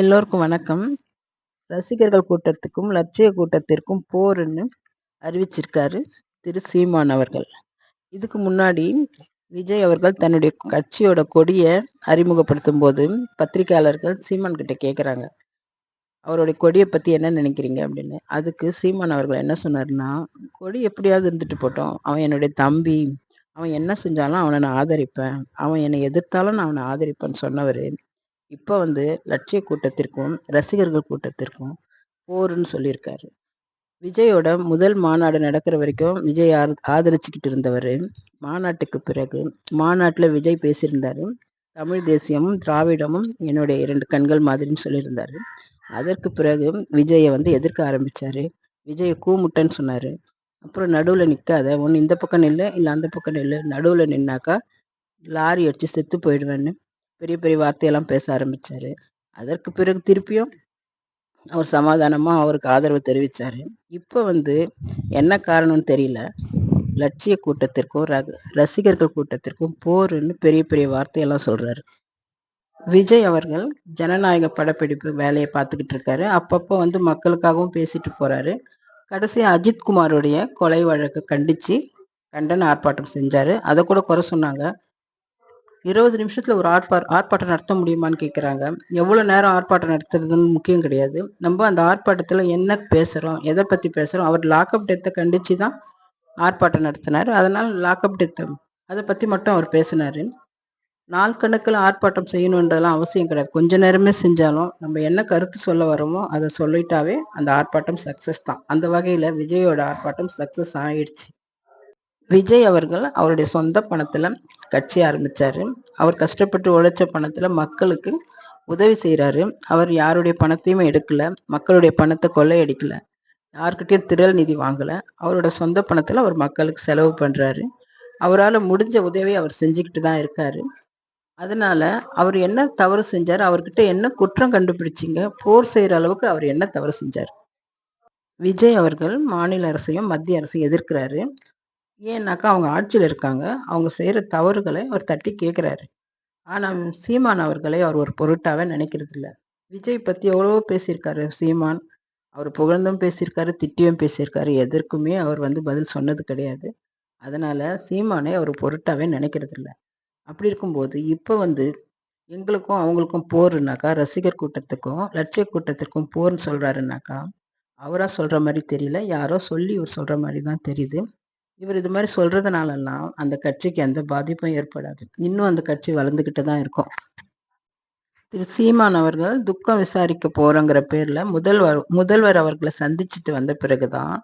எல்லோருக்கும் வணக்கம். ரசிகர்கள் கூட்டத்துக்கும் லட்சிய கூட்டத்திற்கும் போர்னு அறிவிச்சிருக்காரு திரு. சீமான் அவர்கள். இதுக்கு முன்னாடி விஜய் அவர்கள் தன்னுடைய கட்சியோட கொடியை அறிமுகப்படுத்தும் போது பத்திரிகையாளர்கள் சீமான் கிட்ட கேட்குறாங்க அவருடைய கொடியை பற்றி என்ன நினைக்கிறீங்க அப்படின்னு. அதுக்கு சீமான் அவர்கள் என்ன சொன்னார்னா கொடி எப்படியாவது இருந்துட்டு போட்டோம். அவன் என்னுடைய தம்பி. அவன் என்ன செஞ்சாலும் அவனை நான் ஆதரிப்பேன். அவன் என்னை எதிர்த்தாலும் நான் அவனை ஆதரிப்பேன்னு சொன்னவர். இப்போ வந்து லட்சிய கூட்டத்திற்கும் ரசிகர்கள் கூட்டத்திற்கும் போருன்னு சொல்லியிருக்காரு. விஜயோட முதல் மாநாடு நடக்கிற வரைக்கும் விஜய் ஆதரிச்சுக்கிட்டு இருந்தவர். மாநாட்டுக்கு பிறகு மாநாட்டில் விஜய் பேசியிருந்தாரு. தமிழ் தேசியமும் திராவிடமும் என்னுடைய இரண்டு கண்கள் மாதிரின்னு சொல்லியிருந்தாரு. அதற்கு பிறகு விஜயை வந்து எதிர்க்க ஆரம்பித்தார் விஜயை கூமுட்டன்னு சொன்னார். அப்புறம் நடுவில் நிற்காத ஒன்று இந்த பக்கம் நில்லு இல்லை அந்த பக்கம் நில்லு நடுவில் நின்னாக்கா லாரி அடித்து செத்து போயிடுவேன்னு பெரிய பெரிய வார்த்தையெல்லாம் பேச ஆரம்பிச்சாரு. அதற்கு பிறகு திருப்பியும் அவர் சமாதானமாக அவருக்கு ஆதரவு தெரிவித்தார் இப்போ வந்து என்ன காரணம்னு தெரியல. லட்சிய கூட்டத்திற்கும் ரக ரசிகர்கள் கூட்டத்திற்கும் போருன்னு பெரிய பெரிய வார்த்தையெல்லாம் சொல்கிறாரு விஜய் அவர்கள் ஜனநாயக படப்பிடிப்பு வேலையை பார்த்துக்கிட்டு இருக்காரு. அப்பப்போ வந்து மக்களுக்காகவும் பேசிட்டு போகிறாரு கடைசியாக அஜித்குமாரோடைய கொலை வழக்கை கண்டித்து கண்டன ஆர்ப்பாட்டம் செஞ்சார். அதை கூட குறை சொன்னாங்க. இருபது நிமிஷத்துல ஒரு ஆர்ப்பா ஆர்ப்பாட்டம் நடத்த முடியுமான்னு கேட்குறாங்க எவ்வளோ நேரம் ஆர்ப்பாட்டம் நடத்துறதுன்னு முக்கியம் கிடையாது. நம்ம அந்த ஆர்ப்பாட்டத்தில் என்ன பேசுகிறோம் எதை பற்றி பேசுகிறோம் அவர் லாக்அப் டெத்தை கண்டித்து தான் ஆர்ப்பாட்டம் நடத்தினார். அதனால் லாக்அப் டெத்தை அதை பற்றி மட்டும் அவர் பேசினார். நாள் கணக்கில் ஆர்ப்பாட்டம் செய்யணுன்றதெல்லாம் அவசியம் கிடையாது. கொஞ்ச நேரமே செஞ்சாலும் நம்ம என்ன கருத்து சொல்ல வரோமோ அதை சொல்லிட்டாவே அந்த ஆர்ப்பாட்டம் சக்ஸஸ் தான். அந்த வகையில் விஜயோட ஆர்ப்பாட்டம் சக்ஸஸ் ஆயிடுச்சு. விஜய் அவர்கள் அவருடைய சொந்த பணத்தில் கட்சி ஆரம்பிச்சாரு. அவர் கஷ்டப்பட்டு உழைச்ச பணத்தில் மக்களுக்கு உதவி செய்கிறாரு அவர் யாருடைய பணத்தையுமே எடுக்கல. மக்களுடைய பணத்தை கொள்ளையடிக்கல. யார்கிட்டயும் திரள் நிதி வாங்கலை. அவரோட சொந்த பணத்தில் அவர் மக்களுக்கு செலவு பண்றாரு. அவரால் முடிஞ்ச உதவியை அவர் செஞ்சுக்கிட்டு தான் இருக்காரு. அதனால அவர் என்ன தவறு செஞ்சார் அவர்கிட்ட என்ன குற்றம் கண்டுபிடிச்சிங்க போர் செய்கிற அளவுக்கு அவர் என்ன தவறு செஞ்சார்? விஜய் அவர்கள் மாநில அரசையும் மத்திய அரசையும் எதிர்க்கிறாரு. ஏன்னாக்கா அவங்க ஆட்சியில் இருக்காங்க. அவங்க செய்கிற தவறுகளை அவர் தட்டி கேட்குறாரு ஆனால் சீமான் அவர்களை அவர் ஒரு பொருட்டாகவே நினைக்கிறது இல்லை விஜய் பற்றி எவ்வளவோ பேசியிருக்காரு சீமான். அவர் புகழ்ந்தும் பேசியிருக்காரு திட்டியும் பேசியிருக்காரு. எதற்குமே அவர் வந்து பதில் சொன்னது கிடையாது. அதனால் சீமானை அவர் பொருட்டாகவே நினைக்கிறது இல்லை அப்படி இருக்கும்போது இப்போ வந்து எங்களுக்கும் அவங்களுக்கும் போருனாக்கா ரசிகர் கூட்டத்துக்கும் லட்சிய கூட்டத்திற்கும் போர்னு சொல்கிறாருனாக்கா அவராக சொல்கிற மாதிரி தெரியல. யாரோ சொல்லி இவர் சொல்கிற மாதிரி தான் தெரியுது. இவர் இது மாதிரி சொல்றதுனாலலாம் அந்த கட்சிக்கு எந்த பாதிப்பும் ஏற்படாது. இன்னும் அந்த கட்சி வளர்ந்துக்கிட்டு தான் இருக்கும். திரு சீமான் அவர்கள் துக்கம் விசாரிக்க போறோங்கிற பேர்ல முதல்வர் முதல்வர் அவர்களை சந்திச்சுட்டு வந்த பிறகுதான்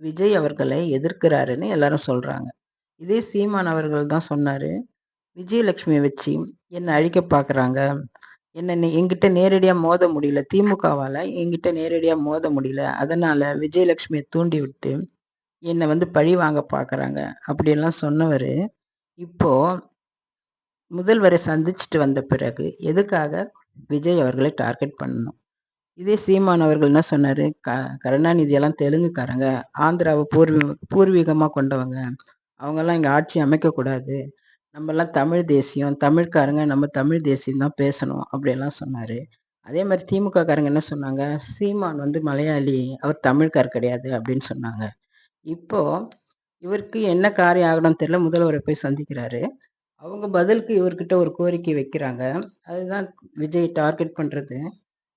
விஜய் அவர்களை எதிர்க்கிறாருன்னு எல்லாரும் சொல்றாங்க. இதே சீமான் அவர்கள் தான் சொன்னாரு விஜயலட்சுமியை வச்சு என்னை அழிக்க பாக்குறாங்க. என்ன எங்கிட்ட நேரடியா மோத முடியல. திமுகவால எங்கிட்ட நேரடியா மோத முடியல. அதனால விஜயலட்சுமியை தூண்டி விட்டு என்னை வந்து பழி வாங்க பார்க்குறாங்க அப்படியெல்லாம் சொன்னவர். இப்போ முதல்வரை சந்திச்சுட்டு வந்த பிறகு எதுக்காக விஜய் அவர்களை டார்கெட் பண்ணணும்? இதே சீமான் அவர்கள் என்ன சொன்னார்? க கருணாநிதியெல்லாம் தெலுங்குக்காரங்க ஆந்திராவை பூர்வீ பூர்வீகமாக கொண்டவங்க. அவங்கெல்லாம் இங்கே ஆட்சி அமைக்கக்கூடாது நம்மெல்லாம் தமிழ் தேசியம் தமிழ்காரங்க நம்ம தமிழ் தேசியம் தான் பேசணும் அப்படியெல்லாம் சொன்னார். அதே மாதிரி திமுக காரங்க என்ன சொன்னாங்க? சீமான் வந்து மலையாளி அவர் தமிழ்கார் கிடையாது அப்படின்னு சொன்னாங்க. இப்போ இவருக்கு என்ன காரியம் ஆகணும்னு தெரியல. முதல்வரை போய் சந்திக்கிறாரு. அவங்க பதிலுக்கு இவர்கிட்ட ஒரு கோரிக்கை வைக்கிறாங்க. அதுதான் விஜய் டார்கெட் பண்ணுறது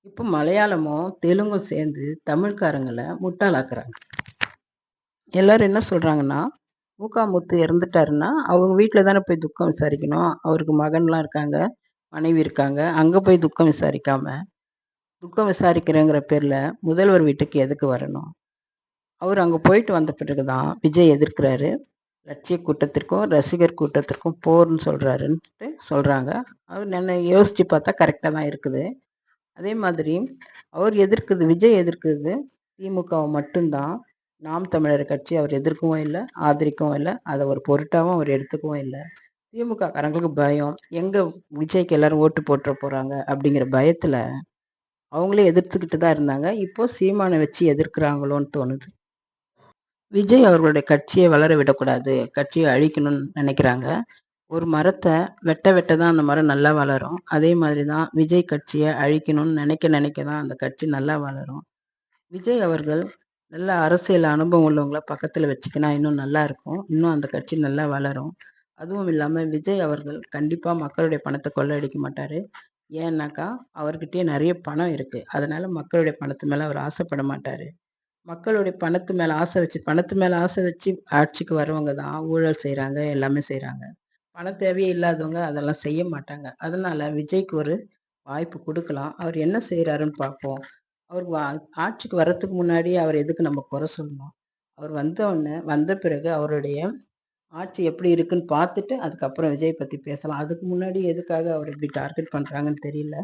இப்போ மலையாளமும் தெலுங்கும் சேர்ந்து தமிழ்காரங்களை முட்டாளாக்குறாங்க. எல்லாரும் என்ன சொல்கிறாங்கன்னா மூக்காமுத்து இறந்துட்டாருன்னா அவங்க வீட்டில் தானே போய் துக்கம் விசாரிக்கணும். அவருக்கு மகன்லாம் இருக்காங்க மனைவி இருக்காங்க. அங்கே போய் துக்கம் விசாரிக்காம துக்கம் விசாரிக்கிறேங்கிற பேரில் முதல்வர் வீட்டுக்கு எதுக்கு வரணும்? அவர் அங்கே போயிட்டு வந்த பிறகு தான் விஜய் எதிர்க்கிறாரு. லட்சிய கூட்டத்திற்கும் ரசிகர் கூட்டத்திற்கும் போர்னு சொல்கிறாருன்ட்டு சொல்கிறாங்க அவர் என்ன யோசித்து பார்த்தா கரெக்டாக தான் இருக்குது. அதே மாதிரி அவர் எதிர்க்குது விஜய் எதிர்க்குது திமுகவை மட்டும்தான். நாம் தமிழர் கட்சி அவர் எதிர்க்கவும் இல்லை ஆதரிக்கவும் இல்லை அதை ஒரு பொருட்டாகவும் அவர் எடுத்துக்கவும் இல்லை. திமுக காரங்களுக்கு பயம். எங்கே விஜய்க்கு எல்லாரும் ஓட்டு போட்டுற போகிறாங்க அப்படிங்கிற பயத்தில் அவங்களே எதிர்த்துக்கிட்டு தான் இருந்தாங்க. இப்போ சீமானை வச்சு எதிர்க்கிறாங்களோன்னு தோணுது. விஜய் அவர்களுடைய கட்சியை வளர விடக்கூடாது கட்சியை அழிக்கணும்னு நினைக்கிறாங்க. ஒரு மரத்தை வெட்ட வெட்ட தான் அந்த மரம் நல்லா வளரும். அதே மாதிரி தான் விஜய் கட்சியை அழிக்கணும்னு நினைக்க நினைக்க தான் அந்த கட்சி நல்லா வளரும். விஜய் அவர்கள் நல்ல அரசியல் அனுபவம் உள்ளவங்களை பக்கத்தில் வச்சுக்கினா இன்னும் நல்லா இருக்கும். இன்னும் அந்த கட்சி நல்லா வளரும். அதுவும் இல்லாமல் விஜய் அவர்கள் கண்டிப்பாக மக்களுடைய பணத்தை கொள்ளடிக்க மாட்டார். ஏன்னாக்கா அவர்கிட்டயே நிறைய பணம் இருக்குது அதனால் மக்களுடைய பணத்து மேலே அவர் ஆசைப்பட மாட்டார். மக்களுடைய பணத்து மேலே ஆசை வச்சு பணத்து மேலே ஆசை வச்சு ஆட்சிக்கு வரவங்க தான் ஊழல் செய்கிறாங்க எல்லாமே செய்கிறாங்க பண தேவையே இல்லாதவங்க அதெல்லாம் செய்ய மாட்டாங்க. அதனால விஜய்க்கு ஒரு வாய்ப்பு கொடுக்கலாம். அவர் என்ன செய்கிறாருன்னு பார்ப்போம். அவர் வா ஆட்சிக்கு வர்றதுக்கு முன்னாடி அவர் எதுக்கு நம்ம குறை சொல்லணும்? அவர் வந்தவுடனே வந்த பிறகு அவருடைய ஆட்சி எப்படி இருக்குன்னு பார்த்துட்டு அதுக்கப்புறம் விஜய் பற்றி பேசலாம். அதுக்கு முன்னாடி எதுக்காக அவர் இப்படி டார்கெட் பண்ணுறாங்கன்னு தெரியல.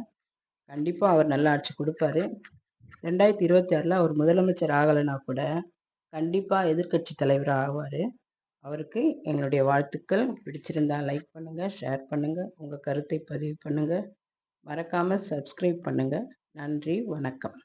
கண்டிப்பாக அவர் நல்ல ஆட்சி கொடுப்பாரு. ரெண்டாயிரத்தி இருபத்தி ஆறில் அவர் முதலமைச்சர் ஆகலைன்னா கூட கண்டிப்பாக எதிர்கட்சி தலைவராக ஆவார். அவருக்கு எங்களுடைய வாழ்த்துக்கள். பிடிச்சிருந்தா லைக் பண்ணுங்கள் ஷேர் பண்ணுங்கள் உங்கள் கருத்தை பதிவு பண்ணுங்கள் மறக்காமல் சப்ஸ்கிரைப் பண்ணுங்கள் நன்றி வணக்கம்.